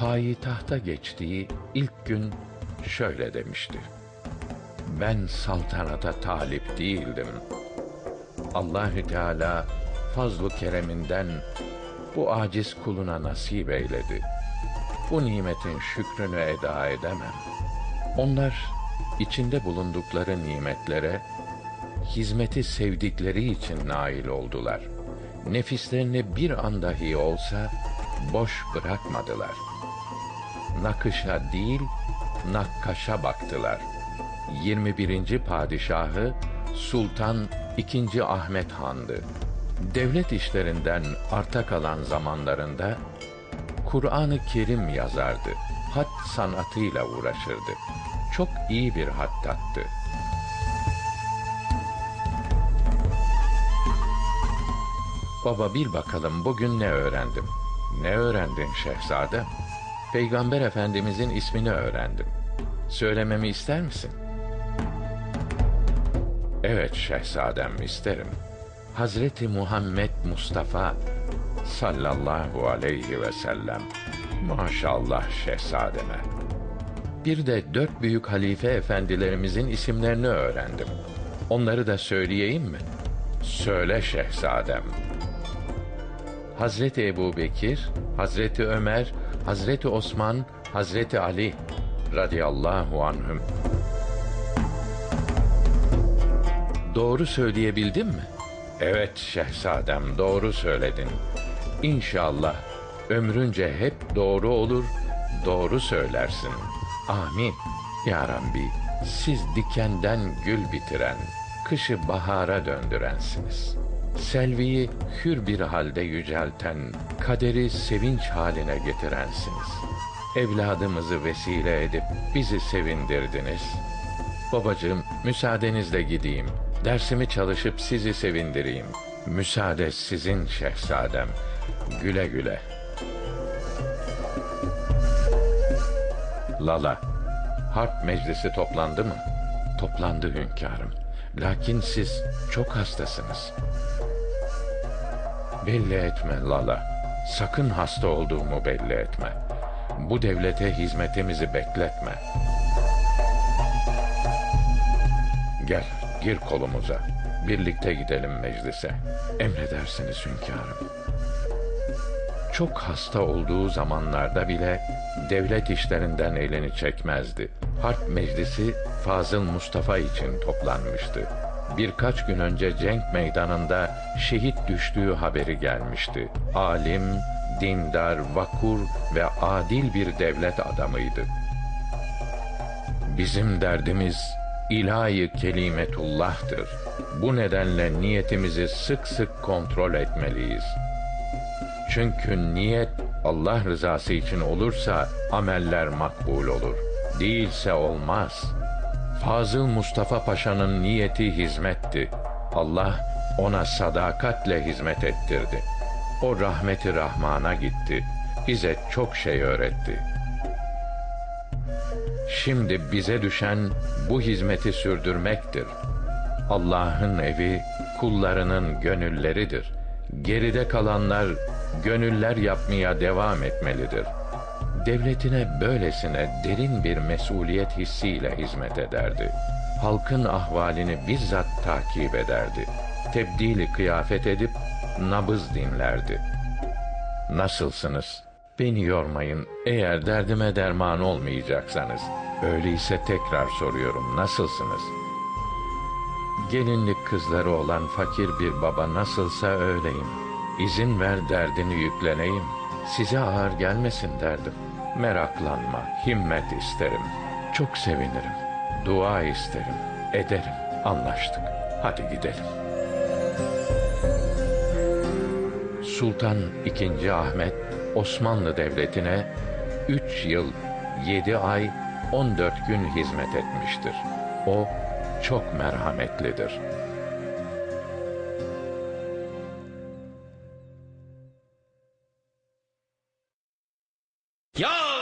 payitahta geçtiği ilk gün şöyle demişti. Ben saltanata talip değildim. Allahü Teala fazlu kereminden bu aciz kuluna nasip eyledi. Bu nimetin şükrünü eda edemem. Onlar içinde bulundukları nimetlere hizmeti sevdikleri için nail oldular. Nefislerini bir an dahi olsa boş bırakmadılar. Nakışa değil, nakkaşa baktılar. 21. padişahı Sultan II. Ahmet Han'dı. Devlet işlerinden arta kalan zamanlarında Kur'an-ı Kerim yazardı. Hat sanatıyla uğraşırdı. Çok iyi bir hattattı. Baba bil bakalım bugün ne öğrendim? Ne öğrendin şehzadem? Peygamber Efendimizin ismini öğrendim. Söylememi ister misin? Evet şehzadem isterim. Hazreti Muhammed Mustafa sallallahu aleyhi ve sellem. Maşallah şehzademe. Bir de dört büyük halife efendilerimizin isimlerini öğrendim. Onları da söyleyeyim mi? Söyle şehzadem. Hazreti Ebu Bekir, Hazreti Ömer, Hazreti Osman, Hazreti Ali radıyallahu anhüm. Doğru söyleyebildim mi? Evet şehzadem doğru söyledin. İnşallah ömrünce hep doğru olur, doğru söylersin. Amin. Ya Rabbi, siz dikenden gül bitiren, kışı bahara döndürensiniz. Selviyi hür bir halde yücelten, kaderi sevinç haline getirensiniz. Evladımızı vesile edip bizi sevindirdiniz. Babacığım, müsaadenizle gideyim. Dersimi çalışıp sizi sevindireyim. Müsaade sizin şehzadem. Güle güle. Lala, harp meclisi toplandı mı? Toplandı hünkârım. Lakin siz çok hastasınız. Belli etme Lala. Sakın hasta olduğumu belli etme. Bu devlete hizmetimizi bekletme. Gel, gir kolumuza. Birlikte gidelim meclise. Emredersiniz hünkârım. Çok hasta olduğu zamanlarda bile devlet işlerinden elini çekmezdi. Harp meclisi Fazıl Mustafa için toplanmıştı. Birkaç gün önce cenk meydanında şehit düştüğü haberi gelmişti. Alim, dindar, vakur ve adil bir devlet adamıydı. Bizim derdimiz ilahi kelimetullah'tır. Bu nedenle niyetimizi sık sık kontrol etmeliyiz. Çünkü niyet Allah rızası için olursa ameller makbul olur. Değilse olmaz. Fazıl Mustafa Paşa'nın niyeti hizmetti. Allah ona sadakatle hizmet ettirdi. O rahmeti rahmana gitti. Bize çok şey öğretti. Şimdi bize düşen bu hizmeti sürdürmektir. Allah'ın evi kullarının gönülleridir. Geride kalanlar gönüller yapmaya devam etmelidir. Devletine böylesine derin bir mesuliyet hissiyle hizmet ederdi. Halkın ahvalini bizzat takip ederdi. Tebdili kıyafet edip nabız dinlerdi. Nasılsınız? Beni yormayın. Eğer derdime derman olmayacaksanız. Öyleyse tekrar soruyorum. Nasılsınız? Gelinlik kızları olan fakir bir baba nasılsa öyleyim. İzin ver derdini yükleneyim. Size ağır gelmesin derdim. Meraklanma, himmet isterim. Çok sevinirim. Dua isterim. Ederim. Anlaştık. Hadi gidelim. Sultan II. Ahmet Osmanlı Devleti'ne 3 yıl 7 ay 14 gün hizmet etmiştir. O çok merhametlidir. Yo!